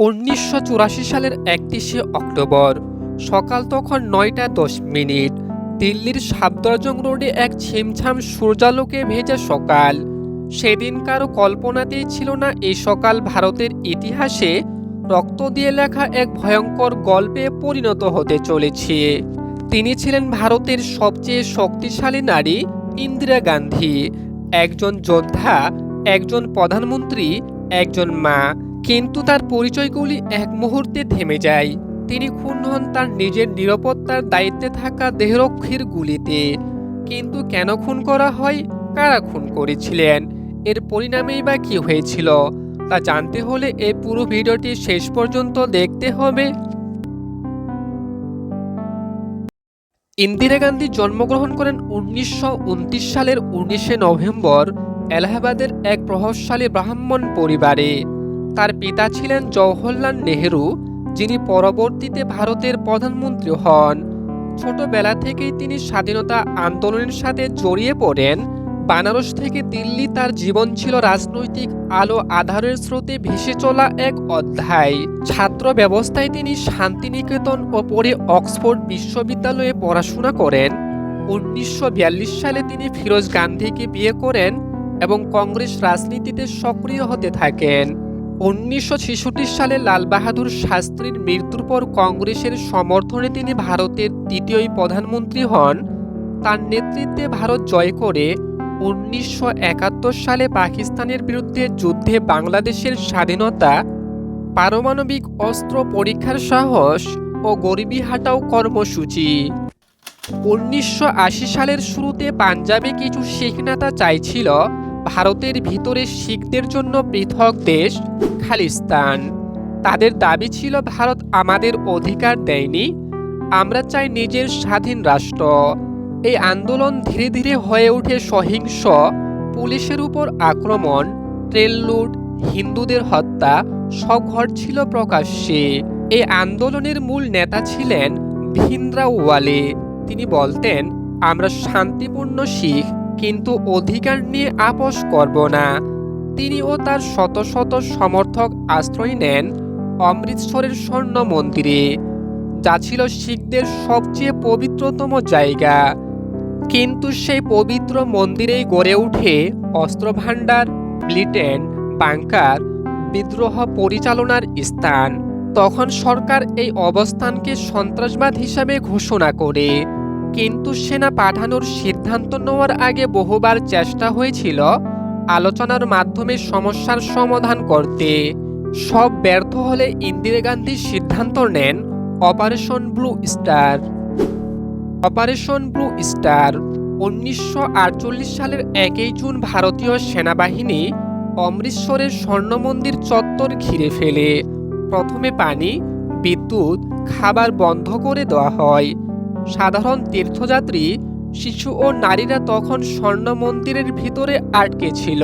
উনিশশো চুরাশি সালের একত্রিশে অক্টোবর, সকাল তখন নয়টা দশ মিনিট, দিল্লির সাবদরজং রোডে এক ছিমছাম সূর্যালোকে ভেজা সকাল। সেদিন কারও কল্পনাতেই ছিল না এই সকাল ভারতের ইতিহাসে রক্ত দিয়ে লেখা এক ভয়ঙ্কর গল্পে পরিণত হতে চলেছে। তিনি ছিলেন ভারতের সবচেয়ে শক্তিশালী নারী ইন্দিরা গান্ধী। একজন যোদ্ধা, একজন প্রধানমন্ত্রী, একজন মা। কিন্তু তার পরিচয়গুলি এক মুহূর্তে থেমে যায়। তিনি খুন হন তার নিজের নিরাপত্তার দায়িত্বে থাকা দেহরক্ষীর গুলিতে। কিন্তু কেন খুন করা হয়? কারা খুন করেছিলেন? এর পরিণামেই বা কি হয়েছিল? তা জানতে হলে এই পুরো ভিডিওটি শেষ পর্যন্ত দেখতে হবে। ইন্দিরা গান্ধী জন্মগ্রহণ করেন উনিশশো উনত্রিশ সালের উনিশে নভেম্বর, এলাহাবাদের এক প্রভাবশালী ব্রাহ্মণ পরিবারে। তার পিতা ছিলেন জওহরলাল নেহেরু, যিনি পরবর্তীতে ভারতের প্রধানমন্ত্রী হন। ছোটবেলা থেকেই তিনি স্বাধীনতা আন্দোলনের সাথে জড়িয়ে পড়েন। বানারস থেকে দিল্লি তার জীবন ছিল রাজনৈতিক আলো আধারের স্রোতে ভেসে চলা এক অধ্যায়। ছাত্র ব্যবস্থায় তিনি শান্তিনিকেতন ও পরে অক্সফোর্ড বিশ্ববিদ্যালয়ে পড়াশোনা করেন। উনিশশো বিয়াল্লিশ সালে তিনি ফিরোজ গান্ধীকে বিয়ে করেন এবং কংগ্রেস রাজনীতিতে সক্রিয় হতে থাকেন। উনিশশো ছেষট্টি সালে লাল বাহাদুর শাস্ত্রীর মৃত্যুর পর কংগ্রেসের সমর্থনে তিনি ভারতের তৃতীয় প্রধানমন্ত্রী হন। তার নেতৃত্বে ভারত জয় করে উনিশশো একাত্তর সালে পাকিস্তানের বিরুদ্ধে যুদ্ধে বাংলাদেশের স্বাধীনতা, পারমাণবিক অস্ত্র পরীক্ষার সাহস ও গরিবি হাটাও কর্মসূচি। উনিশশো আশি সালের শুরুতে পাঞ্জাবে কিছু শিখ নেতা চাইছিল ভারতের ভিতরে শিখদের জন্য পৃথক দেশ খালিস্তান। তাদের দাবি ছিল, ভারত আমাদের অধিকার দেয়নি, আমরা চাই নিজের স্বাধীন রাষ্ট্র। এই আন্দোলন ধীরে ধীরে হয়ে ওঠে সহিংস, পুলিশের উপর আক্রমণ ট্রেন লুট, হিন্দুদের হত্যা, সব ঘটছিল প্রকাশ্যে। এই আন্দোলনের মূল নেতা ছিলেন ভিন্দ্রাওয়ালে। তিনি বলতেন, আমরা শান্তিপূর্ণ শিখ কিন্তু অধিকার নিয়ে আপোষ করব না। তিনি ও তার শত শত সমর্থক আশ্রয় নেন অমৃতসরের স্বর্ণ মন্দিরে যা ছিল শিখদের সবচেয়ে পবিত্রতম জায়গা। কিন্তু সেই পবিত্র মন্দিরেই গড়ে ওঠে অস্ত্রভাণ্ডার ব্লিটেন বাংকার, বিদ্রোহ পরিচালনার স্থান। তখন সরকার এই অবস্থানকে সন্ত্রাসবাদ হিসাবে ঘোষণা করে। কিন্তু সেনা পাঠানোর সিদ্ধান্ত নেওয়ার আগে বহুবার চেষ্টা হয়েছিল আলোচনার মাধ্যমে সমস্যার সমাধান করতে। সব ব্যর্থ হলে ইন্দিরা গান্ধী সিদ্ধান্ত নেন operation blue star. Operation blue star, উনিশশো আটচল্লিশ সালের একই জুন ভারতীয় সেনাবাহিনী অমৃতসরের স্বর্ণ মন্দির চত্বর ঘিরে ফেলে। প্রথমে পানি, বিদ্যুৎ, খাবার বন্ধ করে দেওয়া হয়। সাধারণ তীর্থযাত্রী, শিশু ও নারীরা তখন স্বর্ণ মন্দিরের ভিতরে আটকে ছিল।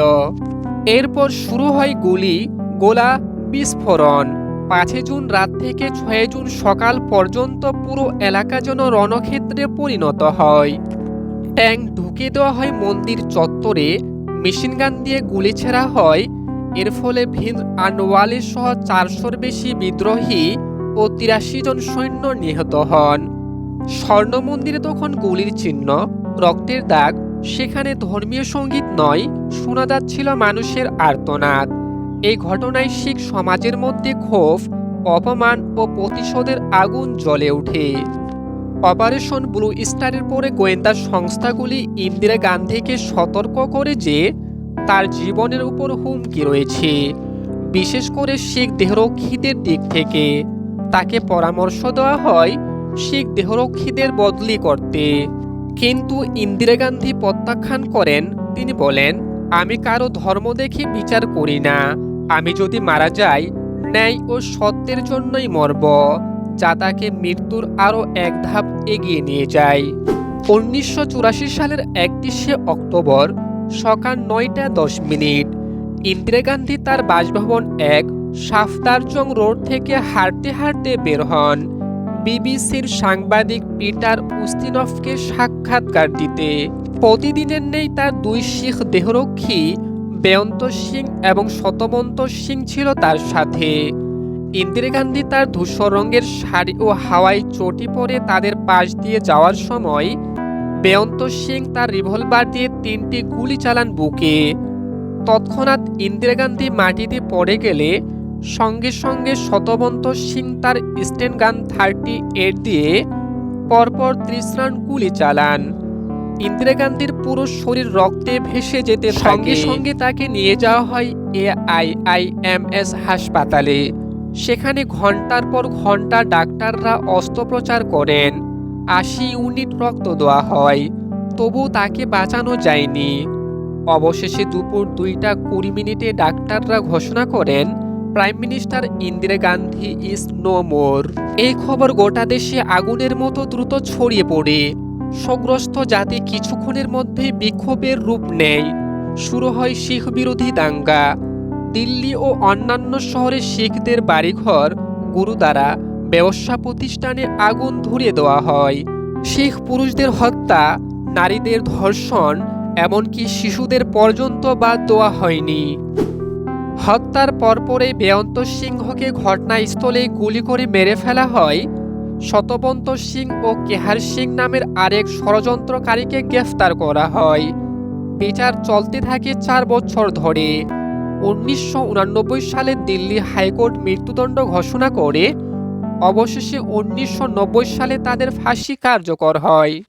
এরপর শুরু হয় গুলি, গোলা, বিস্ফোরণ। পাঁচই জুন রাত থেকে ছয় জুন সকাল পর্যন্ত পুরো এলাকা যেন রণক্ষেত্রে পরিণত হয়। ট্যাঙ্ক ঢুকে দেওয়া হয় মন্দির চত্বরে মেশিনগান দিয়ে গুলি ছেড়া হয়। এর ফলে ভিন আনওয়ালে সহ চারশোর বেশি বিদ্রোহী ও তিরাশি জন সৈন্য নিহত হন। স্বর্ণ মন্দিরে তখন গুলির চিহ্ন, রক্তের দাগ, সেখানে ধর্মীয় সংগীত নয়, শোনা যাচ্ছিল মানুষের আর্তনাদ। এই ঘটনায় শিখ সমাজের মধ্যে ক্ষোভ, অপমান ও প্রতিশোধের আগুন জ্বলে ওঠে। অপারেশন ব্লু স্টারের পরে গোয়েন্দা সংস্থাগুলি ইন্দিরা গান্ধীকে সতর্ক করে যে, তার জীবনের উপর হুমকি রয়েছে। বিশেষ করে শিখ দেহরক্ষীদের দিক থেকে। তাকে পরামর্শ দেওয়া হয় শিখ দেহরক্ষীদের বদলি করতে। কিন্তু ইন্দিরা গান্ধী প্রত্যাখ্যান করেন, তিনি বলেন, আমি কারও ধর্ম দেখে বিচার করি না। আমি যদি মারা যাই, ন্যায় ও সত্যের জন্যই মরব, যা তাকে মৃত্যুর আরও এক ধাপ এগিয়ে নিয়ে যায়। উনিশশো চুরাশি সালের একত্রিশে অক্টোবর সকাল নয়টা দশ মিনিট, ইন্দিরা গান্ধী তার বাসভবন এক সাফদারজং রোড থেকে হাঁটতে হাঁটতে বের হন। বিবিসির সাংবাদিক পিটার উস্তিনফকে সাক্ষাৎকার দিতে। প্রতিদিনের নেই তার দুই শিখ দেহরক্ষী, বেয়ন্ত সিং এবং শতবন্ত সিং ছিল তার সাথে। ইন্দিরা গান্ধী তার ধূসর রঙের শাড়ি ও হাওয়াই চটি পরে তাদের পাশ দিয়ে যাওয়ার সময় বেয়ন্ত সিং তার রিভলভার দিয়ে তিনটি গুলি চালান বুকে। তৎক্ষণাৎ ইন্দিরা গান্ধী মাটিতে পড়ে গেলে সঙ্গে সঙ্গে শতবন্ত সিং তার স্টেন গান থার্টি এইট দিয়ে পরপর ত্রিশ রাউন্ড গুলি চালান। ইন্দিরা গান্ধীর পুরো শরীর রক্তে ভেসে যেতে সঙ্গে সঙ্গে তাকে নিয়ে যাওয়া হয় এআইআইএমএস হাসপাতালে। সেখানে ঘণ্টার পর ঘণ্টা ডাক্তাররা অস্ত্রোপচার করেন। আশি ইউনিট রক্ত দেওয়া হয়। তবু তাকে বাঁচানো যায়নি। অবশেষে দুপুর দুইটা কুড়ি মিনিটে ডাক্তাররা ঘোষণা করেন prime minister Indira Gandhi is no more এই খবর গোটা দেশে আগুনের মতো দ্রুত ছড়িয়ে পড়ে। শোকগ্রস্ত জাতি কিছুক্ষণের মধ্যে বিক্ষোভের রূপ নেয়। শুরু হয় শিখ বিরোধী দাঙ্গা। দিল্লি ও অন্যান্য শহরে শিখদের বাড়িঘর, গুরুদ্বারা, ব্যবসা প্রতিষ্ঠানে আগুন ধরিয়ে দেওয়া হয়। শিখ পুরুষদের হত্যা, নারীদের ধর্ষণ, এমনকি শিশুদের পর্যন্ত বাদ দেওয়া হয়নি। হত্যার পরপরে বেয়ন্ত সিংহকে ঘটনাস্থলে গুলি করে মেরে ফেলা হয়। শতবন্ত সিং ও কেহার সিং নামের আরেক ষড়যন্ত্রকারীকে গ্রেফতার করা হয়। বিচার চলতে থাকে চার বছর ধরে। উনিশশো সালে দিল্লি হাইকোর্ট মৃত্যুদণ্ড ঘোষণা করে। অবশেষে উনিশশো নব্বই সালে তাদের ফাঁসি কার্যকর হয়।